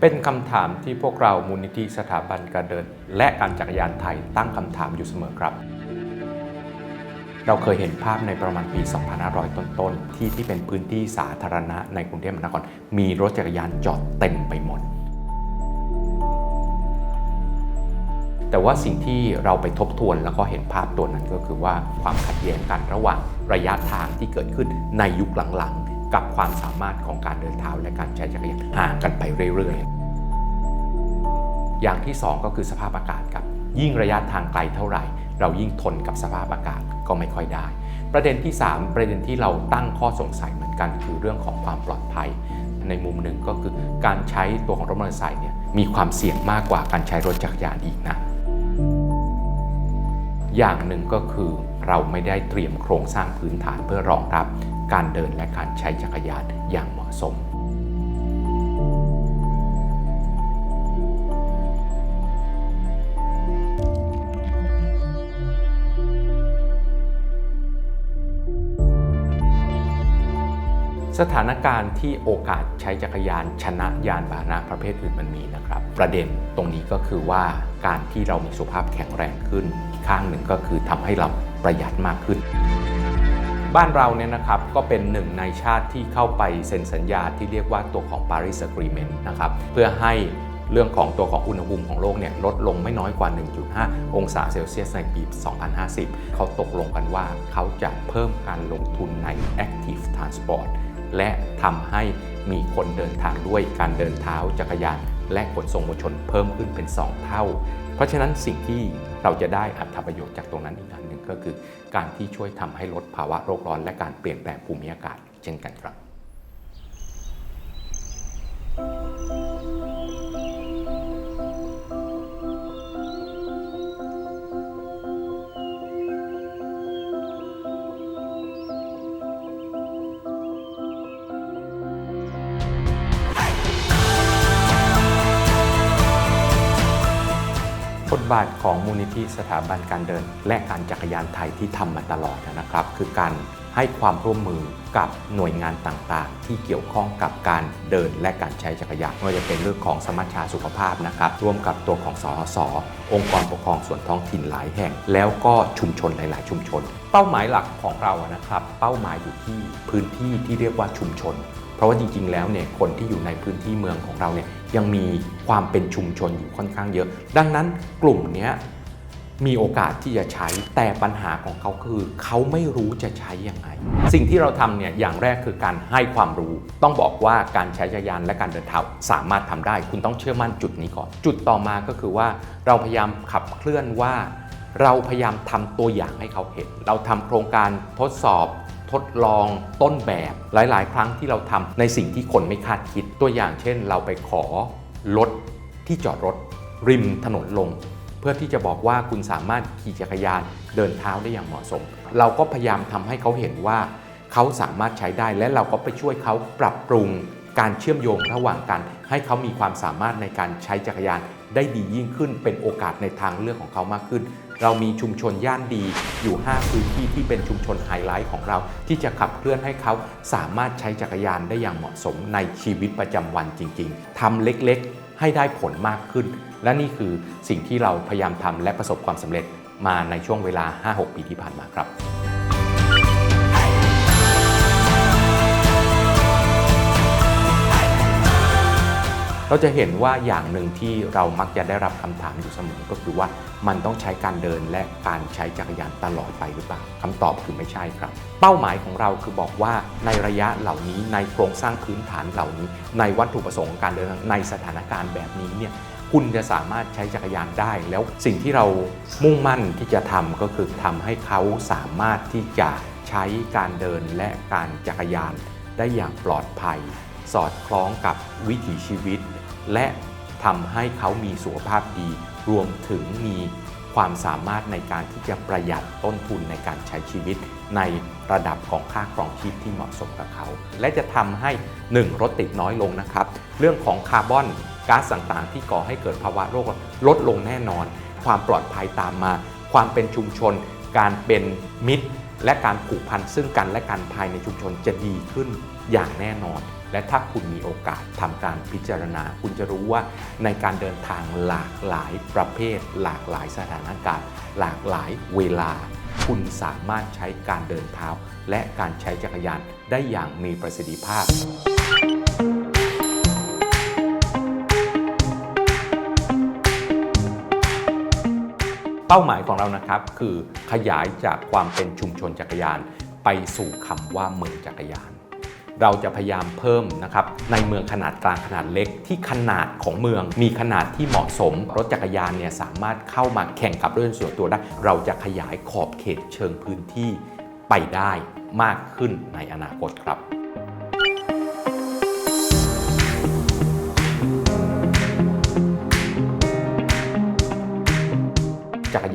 เป็นคำถามที่พวกเรามูลนิธิสถาบันการเดิน และการจักรยานไทยตั้งคำถามอยู่เสมอครับ เราเคยเห็นภาพในประมาณปี 2500 ต้นๆ ที่ที่เป็นพื้นที่สาธารณะในกรุงเทพมหานครมีรถจักรยานจอดเต็มไปหมด แต่ว่าสิ่งที่เราไปทบทวนแล้วก็เห็นภาพตัวนั้นก็คือว่าความขัดแย้งกันระหว่างระยะทางที่เกิดขึ้นในยุคหลัง กับความสามารถของการเดินเท้าและการใช้จักรยานห่างกันไปเรื่อยๆ อย่างที่ 2 ก็คือสภาพอากาศครับ ยิ่งระยะทางไกลเท่าไหร่ เรายิ่งทนกับสภาพอากาศก็ไม่ค่อยได้ ประเด็นที่ 3 ประเด็นที่เราตั้งข้อสงสัยเหมือนกัน คือเรื่องของความปลอดภัย ในมุมหนึ่งก็คือการใช้ตัวของรถมอเตอร์ไซค์เนี่ยมีความเสี่ยงมากกว่าการใช้รถจักรยานอีกนะอย่างหนึ่งก็คือเราไม่ได้เตรียมโครงสร้างพื้นฐานเพื่อรองรับ การเดินและการใช้จักรยานอย่างเหมาะสม สถานการณ์ที่โอกาสใช้จักรยานชนะยานพาหนะประเภทอื่นมันมีนะครับ ประเด็นตรงนี้ก็คือว่าการที่เรามีสุขภาพแข็งแรงขึ้น ข้างหนึ่งก็คือทำให้เราประหยัดมากขึ้น บ้านเราเนี่ยนะครับก็เป็นหนึ่งในชาติที่เข้าไปเซ็นสัญญาที่เรียกว่าตัวของ Paris Agreement นะครับเพื่อให้เรื่องของตัวของอุณหภูมิของโลกเนี่ยลดลงไม่น้อยกว่า 1.5 องศาเซลเซียสในปี 2050 เขาตกลงกันว่าเขาจะเพิ่มการลงทุนใน Active Transport และทำให้มีคนเดินทางด้วยการเดินเท้าจักรยาน และขนส่งมวลชนเพิ่มขึ้นเป็น 2 เท่า เพราะฉะนั้นสิ่งที่เราจะได้อัตประโยชน์จากตรงนั้นอีกอันหนึ่งก็คือ การที่ช่วยทำให้ลดภาวะโลกร้อน และการเปลี่ยนแปลงภูมิอากาศเช่นกันครับ ทบาทของมูลนิธิสถาบันการเดิน และการจักรยานไทยที่ทำมาตลอดนะครับ คือการให้ความร่วมมือกับหน่วยงานต่างๆ ที่เกี่ยวข้องกับการเดินและการใช้จักรยานไม่ว่าจะเป็นเรื่องของสมัชชาสุขภาพนะครับร่วมกับตัวของสสองค์กรปกครองส่วนท้องถิ่นหลายแห่ง แล้วก็ชุมชนหลาย ๆ ชุมชน เป้าหมายหลักของเรานะครับ เป้าหมายอยู่ที่พื้นที่ที่เรียกว่าชุมชน เพราะว่าจริงๆ แล้วเนี่ยคนที่อยู่ในพื้นที่เมืองของเราเนี่ยยังมีความเป็นชุมชนอยู่ค่อนข้างเยอะ ดังนั้นกลุ่มนี้มีโอกาสที่จะใช้แต่ปัญหาของเขาคือ เขาไม่รู้จะใช้ยังไง สิ่งที่เราทำเนี่ยอย่างแรกคือการให้ความรู้ ต้องบอกว่าการใช้จักรยานและการเดินเท้าสามารถทำได้ คุณต้องเชื่อมั่นจุดนี้ก่อน จุดต่อมาก็คือว่าเราพยายามขับเคลื่อนว่า เราพยายามทำตัวอย่างให้เขาเห็น เราทำโครงการทดสอบ ทดลองต้นแบบหลาย ๆ ครั้งที่เราทำในสิ่งที่คนไม่คาดคิด ตัวอย่างเช่น เราไปขอรถที่จอดรถริมถนนลง เพื่อที่จะบอกว่าคุณสามารถขี่จักรยานเดินเท้าได้อย่างเหมาะสม เราก็พยายามทำให้เขาเห็นว่าเขาสามารถใช้ได้และเราก็ไปช่วยเขาปรับปรุง การเชื่อมโยงระหว่างกัน ให้เขามีความสามารถในการใช้จักรยานได้ดียิ่งขึ้น เป็นโอกาสในทางเลือกของเขามากขึ้น เรามีชุมชนย่านดีอยู่ 5 พื้นที่ที่เป็นชุมชนไฮไลท์ของเรา ที่จะขับเคลื่อนให้เขาสามารถใช้จักรยานได้อย่างเหมาะสมในชีวิตประจำวันจริง ๆทำเล็กๆ ให้ได้ผลมากขึ้น และนี่คือสิ่งที่เราพยายามทำและประสบความสำเร็จมาในช่วงเวลา 5-6 ปีที่ผ่านมาครับ เราจะเห็นว่าอย่างหนึ่งที่เรามักจะได้รับคำถามอยู่เสมอก็คือว่ามันต้องใช้การเดินและการใช้จักรยานตลอดไปหรือเปล่าคำตอบคือไม่ใช่ครับ เป้าหมายของเราคือบอกว่าในระยะเหล่านี้ในโครงสร้างพื้นฐานเหล่านี้ ในวัตถุประสงค์ของการเดินในสถานการณ์แบบนี้เนี่ยคุณจะสามารถใช้จักรยานได้ แล้วสิ่งที่เรามุ่งมั่นที่จะทำก็คือทำให้เขาสามารถที่จะใช้การเดินและการจักรยานได้อย่างปลอดภัย สอดคล้องกับวิถีชีวิต และทำให้เขามีสุขภาพดี รวมถึงมีความสามารถในการที่จะประหยัดต้นทุนในการใช้ชีวิต ในระดับของค่าครองชีพที่เหมาะสมกับเขา และจะทำให้ 1. รถติดน้อยลงนะครับ เรื่องของคาร์บอนก๊าซต่างๆ ที่ก่อให้เกิดภาวะโลกร้อนลดลงแน่นอน ความปลอดภัยตามมา ความเป็นชุมชน การเป็นมิตร และการผูกพันซึ่งกันและกันภายในชุมชนจะดีขึ้นอย่างแน่นอน และถ้าคุณมีโอกาสทำการพิจารณา คุณจะรู้ว่าในการเดินทางหลากหลายประเภท หลากหลายสถานการณ์ หลากหลายเวลา คุณสามารถใช้การเดินเท้า และการใช้จักรยานได้อย่างมีประสิทธิภาพเป้าหมายของเรานะครับคือขยายจากความเป็นชุมชนจักรยาน ไปสู่คำว่าเมืองจักรยาน เราจะพยายามเพิ่มนะครับในเมืองขนาดกลางขนาดเล็กที่ขนาดของเมือง มีขนาดที่เหมาะสม รถจักรยานเนี่ยสามารถเข้ามาแข่งกับรถยนต์ส่วนตัวได้ เราจะขยายขอบเขตเชิงพื้นที่ไปได้มากขึ้นในอนาคตครับ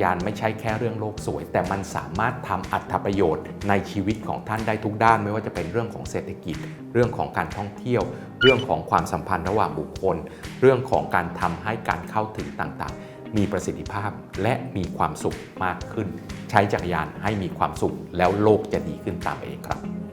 ยานไม่ใช่แค่เรื่องโลกสวย แต่มันสามารถทำอัตประโยชน์ในชีวิตของท่านได้ทุกด้าน ไม่ว่าจะเป็นเรื่องของเศรษฐกิจ เรื่องของการท่องเที่ยว เรื่องของความสัมพันธ์ระหว่างบุคคล เรื่องของการทำให้การเข้าถึงต่างๆ มีประสิทธิภาพและมีความสุขมากขึ้น ใช้จักรยานให้มีความสุขแล้วโลกจะดีขึ้นตามเองครับ